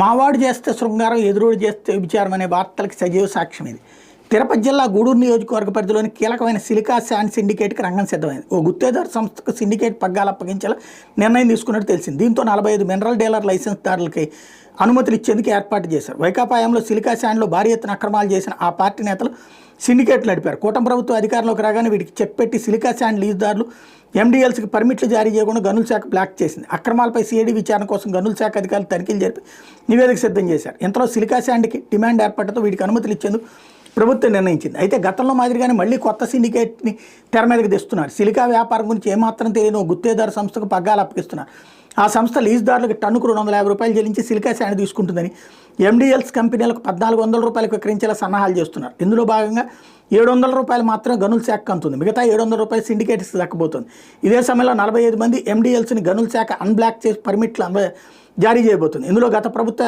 మావాడు చేస్తే శృంగారం ఎదురుడు చేస్తే విచారం అనే వార్తలకు సజీవ సాక్ష్యం ఇది. తిరుపతి జిల్లా గూడూరు నియోజకవర్గ పరిధిలోని కీలకమైన సిలికా శాండ్ సిండికేట్కి రంగం సిద్ధమైంది. ఓ గుత్తేదారు సంస్థకు సిండికేట్ పగ్గాలు అప్పగించేలా నిర్ణయం తీసుకున్నట్టు తెలిసింది. దీంతో నలభై ఐదు మినరల్ డీలర్ లైసెన్స్దారులకి అనుమతులు ఇచ్చేందుకు ఏర్పాటు చేశారు. వైకాపాయంలో సిలికా శాండ్లో భారీ ఎత్తున అక్రమాలు చేసిన ఆ పార్టీ నేతలు సిండికేట్లు నడిపారు. కూటమి ప్రభుత్వం అధికారంలోకి రాగానే వీటికి చెప్పెట్టి సిలికా శాండ్ లీజుదారులు ఎండీఎల్స్కి పర్మిట్లు జారీ చేయకుండా గనుల శాఖ బ్లాక్ చేసింది. అక్రమాలపై సిఐడి విచారణ కోసం గనుల శాఖ అధికారులు తనిఖీలు జరిపి నివేదిక సిద్ధం చేశారు. ఇంతలో సిలికా శాండ్కి డిమాండ్ ఏర్పడటంతో వీటికి అనుమతులు ఇచ్చేందుకు ప్రభుత్వం నిర్ణయించింది. అయితే గతంలో మాదిరిగానే మళ్ళీ కొత్త సిండికేట్ని తెర మీదకి తెస్తున్నారు. సిలికా వ్యాపారం గురించి ఏమాత్రం తెలియని గుత్తేదారు సంస్థకు పగ్గాలు అప్పగిస్తున్నారు. ఆ సంస్థ లీజుదారులకు టన్నుకు రెండు వందల యాభై రూపాయలు చెల్లించి సిలికా శాండ్ తీసుకుంటుందని ఎండిఎల్స్ కంపెనీలకు పద్నాలుగు వందల రూపాయలకు విక్రయించేలా సన్నాహాలు చేస్తున్నారు. ఇందులో భాగంగా ఏడు వందల రూపాయలు మాత్రమే గనుల శాఖ అందుతుంది. మిగతా ఏడు వందల రూపాయలు సిండికేట్స్ దక్కబోతుంది. ఇదే సమయంలో నలభై ఐదు మంది ఎండిఎల్స్ని గనుల శాఖ అన్బ్లాక్ చేసి పర్మిట్లు జారీ చేయబోతుంది. ఇందులో గత ప్రభుత్వ